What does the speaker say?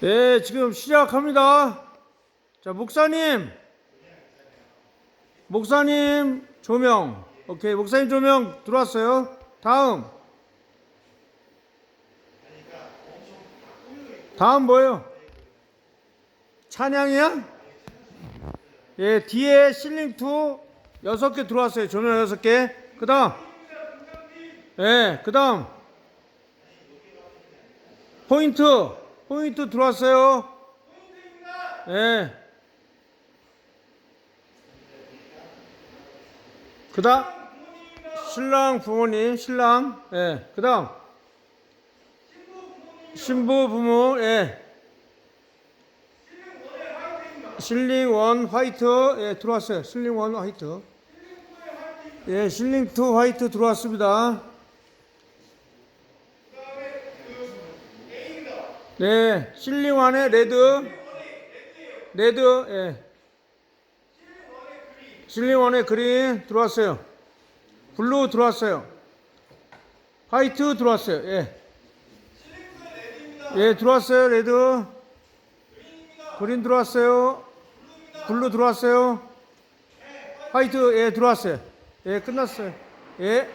네, 지금 시작합니다. 자, 목사님. 목사님 조명. 오케이, 목사님 조명 들어왔어요. 다음. 다음 뭐예요? 찬양이야? 예, 뒤에 실링2 여섯 개 들어왔어요. 조명 여섯 개. 그 다음. 예, 그 다음. 포인트. 포인트 들어왔어요. 예. 그 다음. 신랑 부모님, 신랑. 예. 그 다음. 신부 부모, 예. 실링 원 화이트, 예, 들어왔어요. 실링 원 화이트. 예, 실링 투 화이트 들어왔습니다. 네, 실링 원에 레드. 레드, 예. 실링 원에 그린 들어왔어요. 블루 들어왔어요. 화이트 들어왔어요. 예. 예, 들어왔어요. 레드. 그린 들어왔어요. 블루 들어왔어요. 화이트, 예, 들어왔어요. 예, 끝났어요. 예.